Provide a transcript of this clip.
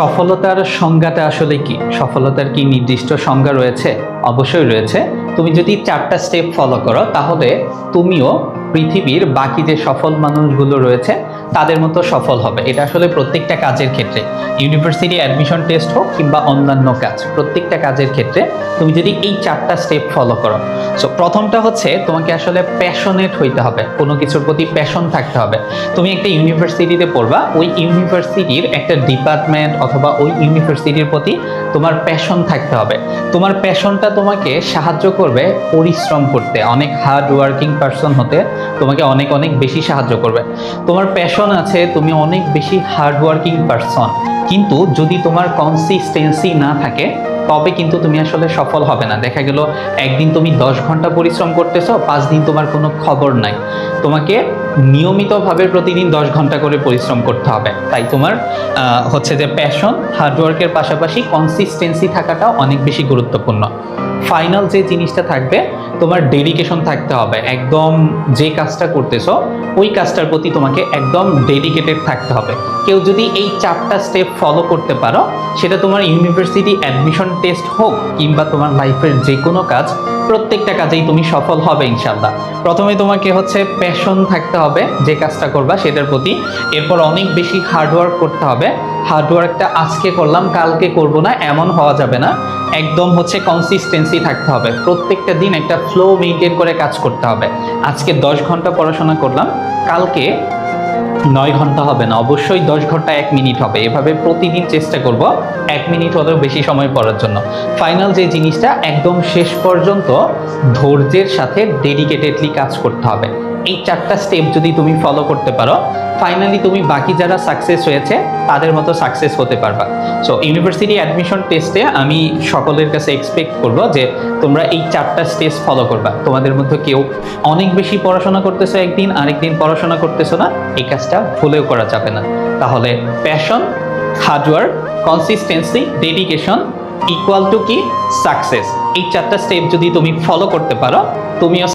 সফলতার সংজ্ঞাটা আসলে কি? সফলতার কি নির্দিষ্ট সংজ্ঞা রয়েছে? অবশ্যই রয়েছে। তুমি যদি চারটা স্টেপ ফলো করো, তাহলে তুমিও পৃথিবীর বাকি যে সফল মানুষগুলো রয়েছে, তাদের মতো সফল হবে। এটা আসলে প্রত্যেকটা কাজের ক্ষেত্রে। ইউনিভার্সিটি অ্যাডমিশন টেস্ট হোক কিংবা অন্যান্য কাজ, প্রত্যেকটা কাজের ক্ষেত্রে তুমি যদি এই চারটা স্টেপ ফলো করো। সো প্রথমটা হচ্ছে তোমাকে আসলে প্যাশনেট হইতে হবে। কোনো কিছুর প্রতি প্যাশন থাকতে হবে। তুমি একটা ইউনিভার্সিটিতে পড়বা, ওই ইউনিভার্সিটির একটা ডিপার্টমেন্ট অথবা ওই ইউনিভার্সিটির প্রতি তোমার প্যাশন থাকতে হবে। তোমার প্যাশনটা তোমাকে সাহায্য করবে পরিশ্রম করতে। অনেক হার্ড ওয়ার্কিং পারসন হতে তোমাকে অনেক অনেক বেশি সাহায্য করবে। তোমার প্যাশন আছে, তুমি অনেক বেশি হার্ড ওয়ার্কিং পারসন কিন্তু যদি তোমার কনসিস্টেন্সি না থাকে, তবে কিন্তু তুমি আসলে সফল হবে না। দেখা গেল, একদিন তুমি দশ ঘণ্টা পরিশ্রম করতেছো, পাঁচ দিন তোমার কোনো খবর নাই। তোমাকে নিয়মিতভাবে প্রতিদিন দশ ঘণ্টা করে পরিশ্রম করতে হবে। তাই তোমার হচ্ছে যে প্যাশন হার্ডওয়ার্কের পাশাপাশি কনসিস্টেন্সি থাকাটা অনেক বেশি গুরুত্বপূর্ণ। ফাইনাল যে জিনিসটা থাকবে, তোমার ডেডিকেশন থাকতে হবে। একদম যে কাজটা করতেছো, ওই কাজটার প্রতি তোমাকে একদম ডেডিকেটেড থাকতে হবে। কেউ যদি এই চারটা স্টেপ ফলো করতে পারো, সেটা তোমার ইউনিভার্সিটি অ্যাডমিশন টেস্ট হোক কিংবা তোমার লাইফের যে কোনো কাজ, প্রত্যেকটা কাজেই তুমি সফল হবে ইনশাল্লাহ প্রথমে তোমাকে হচ্ছে প্যাশন থাকতে হবে, যে কাজটা করবা সেটার প্রতি। এরপর অনেক বেশি হার্ডওয়ার্ক করতে হবে। হার্ডওয়ার্কটা আজকে করলাম, কালকে করব না, এমন হওয়া যাবে না। একদম হচ্ছে কনসিস্টেন্সি থাকতে হবে। প্রত্যেকটা দিন একটা ফ্লো মেনটেন করে কাজ করতে হবে। আজকে দশ ঘণ্টা পড়াশোনা করলাম, কালকে নয় ঘণ্টা হবে না, অবশ্যই দশ ঘণ্টা এক মিনিট হবে। এভাবে প্রতিদিন চেষ্টা করব এক মিনিট হলেও বেশি সময় পড়ার জন্য। ফাইনাল যে জিনিসটা, একদম শেষ পর্যন্ত ধৈর্যের সাথে ডেডিকেটেডলি কাজ করতে হবে। এই চারটা স্টেপ যদি তুমি ফলো করতে পারো ফাইনালি তুমি বাকি যারা সাকসেস হয়েছে, তাদের মতো সাকসেস হতে পারবা। সো ইউনিভার্সিটি অ্যাডমিশন টেস্টে আমি সকলের কাছে এক্সপেক্ট করব যে তোমরা এই চারটা স্টেজ ফলো করবা। তোমাদের মধ্যে কেউ অনেক বেশি পড়াশোনা করতেছো একদিন, আরেকদিন পড়াশোনা করতেছো না, এই কাজটা ভুলেও করা যাবে না। তাহলে passion hard work consistency dedication equal to কি? সাকসেস এই চারটা স্টেপ যদি তুমি ফলো করতে পারো, তুমিও